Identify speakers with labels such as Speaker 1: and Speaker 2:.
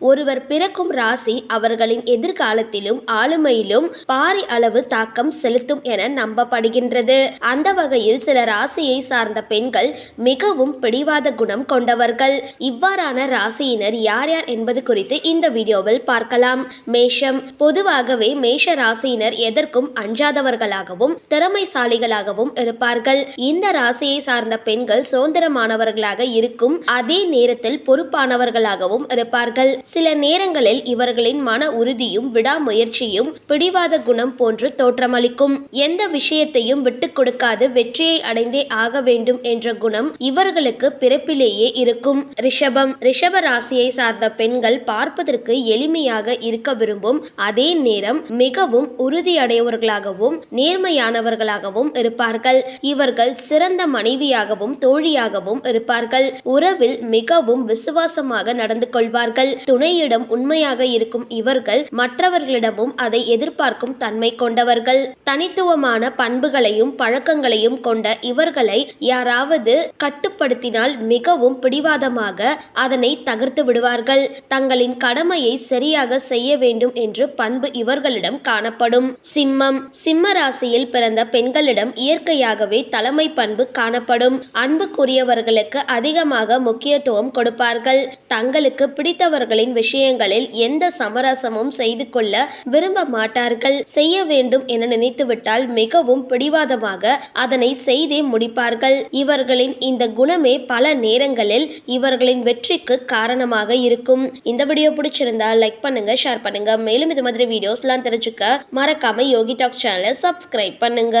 Speaker 1: ஒருவர் பிறக்கும் ராசி அவர்களின் எதிர்காலத்திலும் ஆளுமையிலும் பாரி அளவு தாக்கம் செலுத்தும் என நம்பப்படுகின்றது. அந்த வகையில் சில ராசியை சார்ந்த பெண்கள் மிகவும் பிடிவாத குணம் கொண்டவர்கள். இவ்வாறான ராசியினர் யார் யார் என்பது குறித்து இந்த வீடியோவில் பார்க்கலாம். மேஷம். பொதுவாகவே மேஷ ராசியினர் எதற்கும் அஞ்சாதவர்களாகவும் திறமைசாலிகளாகவும் இருப்பார்கள். இந்த ராசியை சார்ந்த பெண்கள் சுதந்திரமானவர்களாக இருக்கும் அதே நேரத்தில் பொறுப்பானவர்களாகவும் இருப்பார்கள். சில நேரங்களில் இவர்களின் மன உறுதியும் விடாமுயற்சியும் பிடிவாத குணம் போன்று தோற்றமளிக்கும். எந்த விஷயத்தையும் விட்டுக் கொடுக்காது வெற்றியை அடைந்தே ஆக வேண்டும் என்ற குணம் இவர்களுக்கு பிறப்பிலேயே இருக்கும். ரிஷபம். ரிஷப ராசியை சார்ந்த பெண்கள் பார்ப்பதற்கு எளிமையாக இருக்க விரும்பும். அதே நேரம் மிகவும் உறுதியடையவர்களாகவும் நேர்மையானவர்களாகவும் இருப்பார்கள். இவர்கள் சிறந்த மனைவியாகவும் தோழியாகவும் இருப்பார்கள். உறவில் மிகவும் விசுவாசமாக நடந்து கொள்வார்கள். துணையிடம் உண்மையாக இருக்கும் இவர்கள் மற்றவர்களிடமும் அதை எதிர்பார்க்கும் தன்மை கொண்டவர்கள். தனித்துவமான பண்புகளையும் பழக்கங்களையும் கொண்ட இவர்களை யாராவது கட்டுப்படுத்தினால் மிகவும் பிடிவாதமாக அதனை தகர்த்து விடுவார்கள். தங்களின் கடமையை சரியாக செய்ய வேண்டும் என்று பண்பு இவர்களிடம் காணப்படும். சிம்மம் சிம்ம ராசியில் பிறந்த பெண்களிடம் இயற்கையாகவே தலைமை பண்பு காணப்படும். அன்புக்குரியவர்களுக்கு அதிகமாக முக்கியத்துவம் கொடுப்பார்கள். தங்களுக்கு பிடித்தவர்களை பிடித்தவர்களின் விஷயங்களில் எந்த சமரசமும் செய்து கொள்ள விரும்ப மாட்டார்கள். செய்ய வேண்டும் என நினைத்துவிட்டால் மிகவும் பிடிவாதமாக அதனை செய்தே முடிப்பார்கள். இவர்களின் இந்த குணமே பல நேரங்களில் இவர்களின் வெற்றிக்கு காரணமாக இருக்கும். இந்த வீடியோ பிடிச்சிருந்தா லைக் பண்ணுங்க ஷேர் பண்ணுங்க. மேலும் இது மாதிரி வீடியோஸ்லாம் தெரிஞ்சுக்க மறக்காம யோகி டாக்ஸ் சேனலை சப்ஸ்கிரைப் பண்ணுங்க.